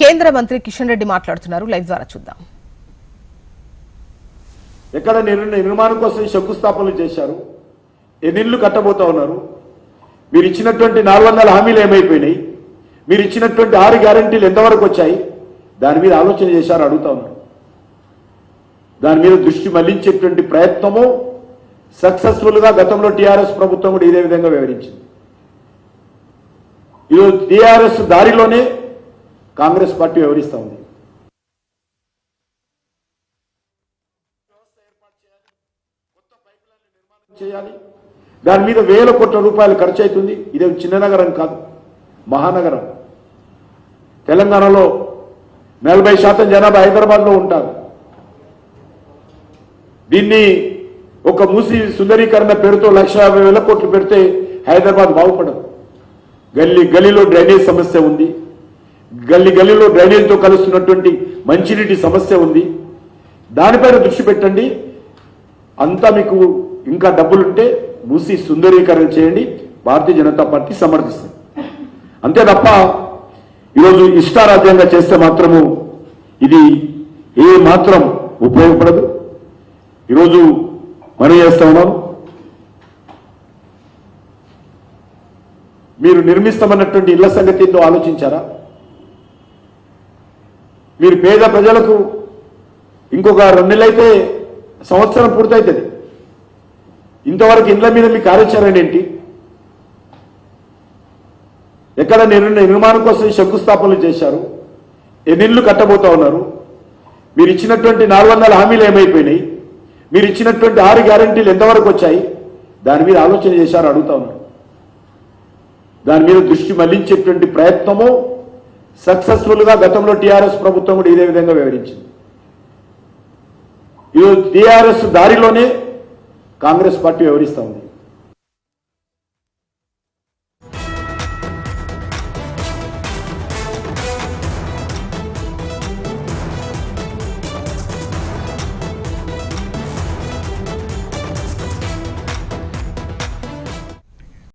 కేంద్ర మంత్రి కిషన్ రెడ్డి మాట్లాడుతున్నారు. లైవ్ ద్వారా చూద్దాం. ఎక్కడ నిర్మాణం కోసం శంకుస్థాపనలు చేశారు. ఎన్నిళ్ళు కట్టబోతా ఉన్నారు. మీరు ఇచ్చినటువంటి నాలుగు వందల హామీలు ఏమైపోయినాయి? మీరు ఇచ్చినటువంటి ఆరు గ్యారంటీలు ఎంతవరకు వచ్చాయి? దాని మీద ఆలోచన చేశారు అడుగుతా ఉన్నారు. దాని మీద దృష్టి మళ్ళించేటువంటి ప్రయత్నము సక్సెస్ఫుల్గా గతంలో టీఆర్ఎస్ ప్రభుత్వం కూడా ఇదే విధంగా వివరించింది ఈరోజు టీఆర్ఎస్ దారిలోనే కాంగ్రెస్ పార్టీ వివరిస్తా ఉంది? చేయాలి. దాని మీద వేల కోట్ల రూపాయలు ఖర్చు అవుతుంది ఇదే చిన్న నగరం కాదు మహానగరం. తెలంగాణలో నలభై శాతం జనాభా హైదరాబాద్లో ఉంటారు. దీన్ని ఒక మూసి సుందరీకరణ పేరుతో లక్ష యాభై వేల కోట్లు పెడితే హైదరాబాద్ బాగుపడదు. గల్లీ గల్లీలో డ్రైనేజ్ సమస్య ఉంది. గల్లి గల్లీలో డ్రైనేజ్తో కలుస్తున్నటువంటి మంచినీటి సమస్య ఉంది. దానిపైన దృష్టి పెట్టండి. అంతా మీకు ఇంకా డబ్బులుంటే మూసి సుందరీకరణ చేయండి. భారతీయ జనతా పార్టీ సమర్థిస్తుంది. అంతే తప్ప ఈరోజు ఇష్టారాజ్యంగా చేస్తే మాత్రము ఇది ఏ మాత్రం ఉపయోగపడదు. ఈరోజు మనం చేస్తా ఉన్నాం. మీరు నిర్మిస్తామన్నటువంటి ఇళ్ళ సంగతి ఆలోచించారా? మీరు పేద ప్రజలకు ఇంకొక రెండు నెలలైతే సంవత్సరం పూర్తవుతుంది ఇంతవరకు ఇండ్ల మీద మీ కార్యాచరణ ఏంటి? ఎక్కడ నిర్మాణం కోసం శంకుస్థాపనలు చేశారు? ఎన్నిళ్ళు కట్టబోతా ఉన్నారు? మీరు ఇచ్చినటువంటి నాలుగు వందల హామీలు ఏమైపోయినాయి? మీరు ఇచ్చినటువంటి ఆరు గ్యారంటీలు ఎంతవరకు వచ్చాయి? దాని మీద ఆలోచన చేశారు అడుగుతా ఉన్నారు. దాని మీద దృష్టి మళ్ళించేటువంటి ప్రయత్నము సక్సెస్ఫుల్గా గతంలో టీఆర్ఎస్ ప్రభుత్వం కూడా ఇదే విధంగా వివరించింది ఈరోజు టీఆర్ఎస్ దారిలోనే కాంగ్రెస్ పార్టీ వివరిస్తూ ఉంది.